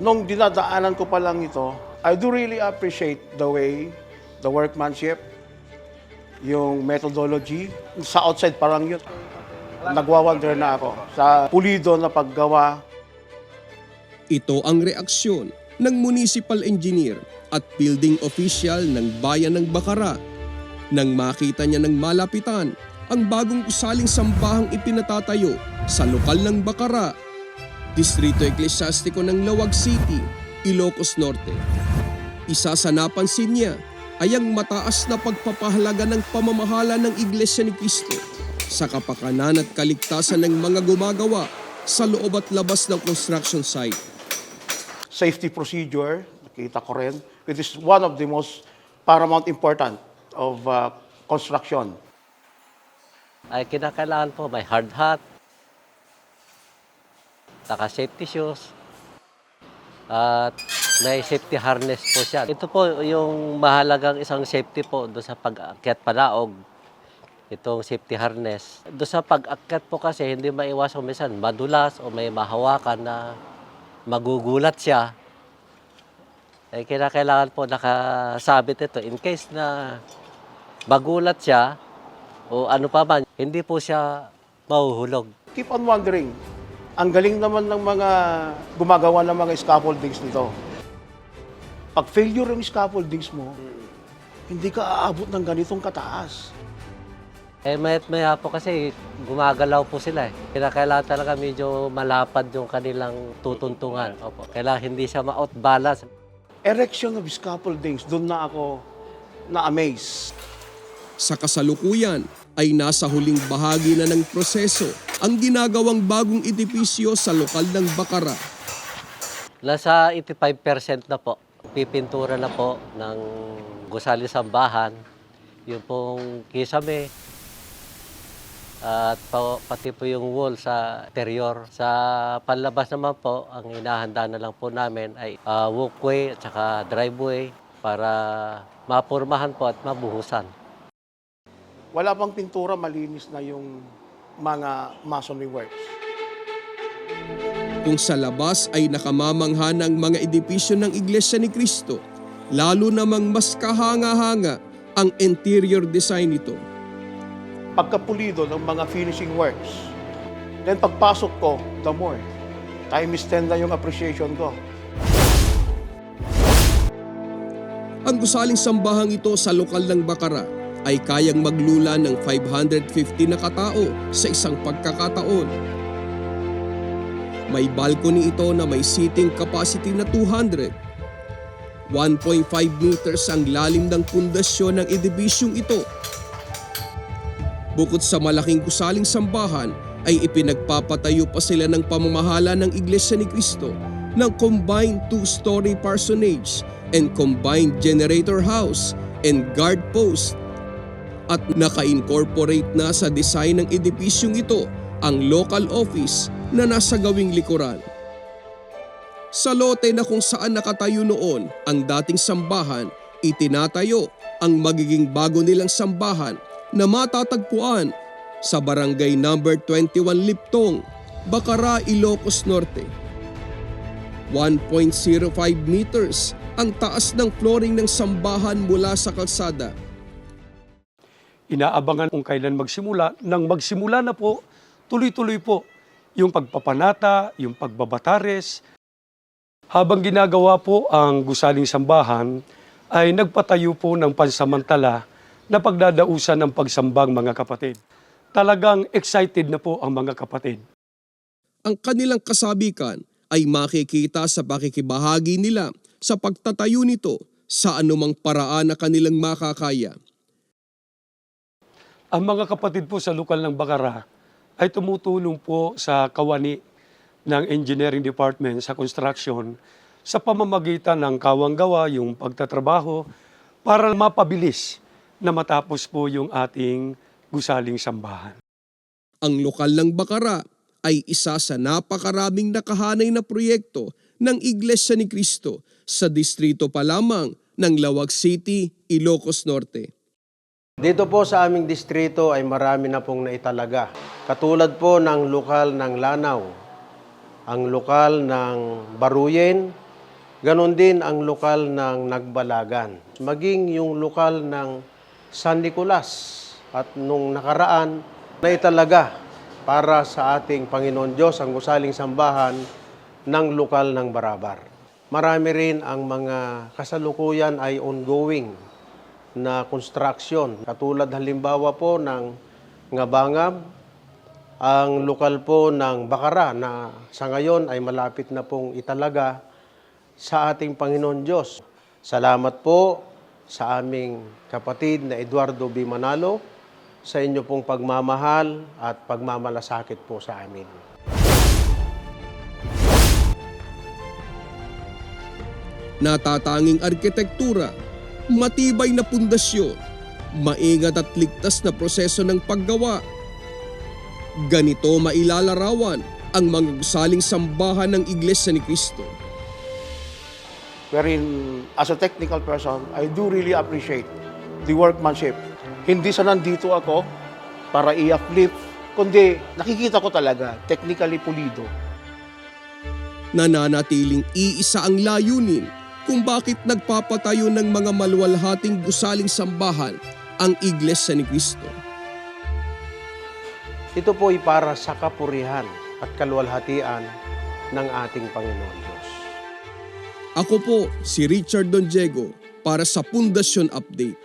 Nung dinadaanan ko pa lang ito, I do really appreciate the way, the workmanship, yung methodology. Sa outside parang yun. Nagwa-wonder na ako sa pulido na paggawa Ito ang reaksyon ng municipal engineer at building official ng bayan ng Bacara nang makita niya ng malapitan ang bagong usaling sambahang ipinatatayo sa lokal ng Bacara, Distrito Eklesyastiko ng Lawag City, Ilocos Norte. Isa sa napansin niya ay ang mataas na pagpapahalaga ng pamamahala ng Iglesia ni Cristo sa kapakanan at kaligtasan ng mga gumagawa sa loob at labas ng construction site. safety procedure, nakita ko rin, which is one of the most paramount important of uh, construction. ay kinakailangan po may hard hat, saka safety shoes, at may safety harness po siya. Ito po yung mahalagang isang safety po doon sa pag-akyat palaog. Itong safety harness. Doon sa pag-akyat po kasi hindi maiwasan minsan madulas o may mahawakan na magugulat siya. Eh, kinakailangan po nakasabit ito in case na magulat siya o ano pa man, hindi po siya mahuhulog. Keep on wondering, ang galing naman ng mga gumagawa ng mga scaffoldings nito. Pag failure yung scaffoldings mo, hindi ka aabot ng ganitong kataas. Eh, mayat maya po kasi gumagalaw po sila eh. Kinakailangan talaga medyo malapad yung kanilang tutuntungan. Opo. Kailangan hindi siya ma-out balance. Erection of scaffoldings, doon na ako na-amaze. Sa kasalukuyan ay nasa huling bahagi na ng proseso ang ginagawang bagong edipisyo sa lokal ng Bacara. Nasa 85% na po. Pipintura na po ng gusali sambahan. Yung pong kisame. At pa- pati po yung wall sa interior. Sa panlabas naman po, ang hinahanda na lang po namin ay ah, walkway at saka driveway para mapurmahan po at mabuhusan. Wala pang pintura, malinis na yung mga masonry works. Kung sa labas ay nakamamangha ng mga edipisyo ng Iglesia ni Cristo, lalo namang mas kahanga-hanga ang interior design nito. Pagkapulido ng mga finishing works, then pagpasok ko, the more. Time is 10 na yung appreciation ko. Ang gusaling sambahang ito sa lokal ng Bacara ay kayang maglula ng 550 na katao sa isang pagkakataon. May balcony ito na may seating capacity na 200. 1.5 meters ang lalim ng pundasyon ng edibisyong ito. Bukod sa malaking gusaling sambahan, ay ipinagpapatayo pa sila ng pamamahala ng Iglesia ni Cristo ng combined two-story parsonage and combined generator house and guard post at naka-incorporate na sa design ng edipisyong ito ang local office na nasa gawing likuran. Sa lote na kung saan nakatayo noon ang dating sambahan, itinatayo ang magiging bago nilang sambahan na matatagpuan sa barangay number 21 Liptong, Bacara, Ilocos Norte. 1.05 meters ang taas ng flooring ng sambahan mula sa kalsada. Inaabangan kung kailan magsimula. Nang magsimula na po, tuloy-tuloy po yung pagpapanata, yung pagbabatares. Habang ginagawa po ang gusaling sambahan, ay nagpatayo po ng pansamantala na pagdadausan ng pagsambang mga kapatid. Talagang excited na po ang mga kapatid. Ang kanilang kasabikan ay makikita sa pakikibahagi nila sa pagtatayo nito sa anumang paraan na kanilang makakaya. Ang mga kapatid po sa lokal ng Bacara ay tumutulong po sa kawani ng engineering department sa construction sa pamamagitan ng kawang gawa, yung pagtatrabaho, para mapabilis na matapos po yung ating gusaling sambahan. Ang lokal ng Bacara ay isa sa napakaraming nakahanay na proyekto ng Iglesia ni Cristo sa distrito pa lamang ng Lawag City, Ilocos Norte. Dito po sa aming distrito ay marami na pong naitalaga. Katulad po ng lokal ng Lanaw, ang lokal ng Baruyen, Ganon din ang lokal ng Nagbalagan. Maging yung lokal ng San Nicolas at nung nakaraan na italaga para sa ating Panginoon Diyos ang gusaling sambahan ng lokal ng Barabar. Marami rin ang mga kasalukuyan ay ongoing na construction. Katulad halimbawa po ng Ngabangab, ang lokal po ng Bakara na sa ngayon ay malapit na pong italaga sa ating Panginoon Diyos. Salamat po sa aming kapatid na Eduardo B. Manalo sa inyo pong pagmamahal at pagmamalasakit po sa amin. natatanging arkitektura, matibay na pundasyon, maingat at ligtas na proseso ng paggawa. Ganito mailalarawan ang mga gusaling sambahan ng Iglesia ni Cristo. Wherein, as a technical person, I do really appreciate the workmanship. Hindi sa nandito ako para i-uplift, kundi nakikita ko talaga, technically pulido. Nananatiling iisa ang layunin kung bakit nagpapatayo ng mga maluwalhating gusaling sambahan ang Iglesia ni Cristo. Ito po ay para sa kapurihan at kaluwalhatian ng ating Panginoon Diyos. Ako po si Richard Don Diego para sa Pundasyon Update.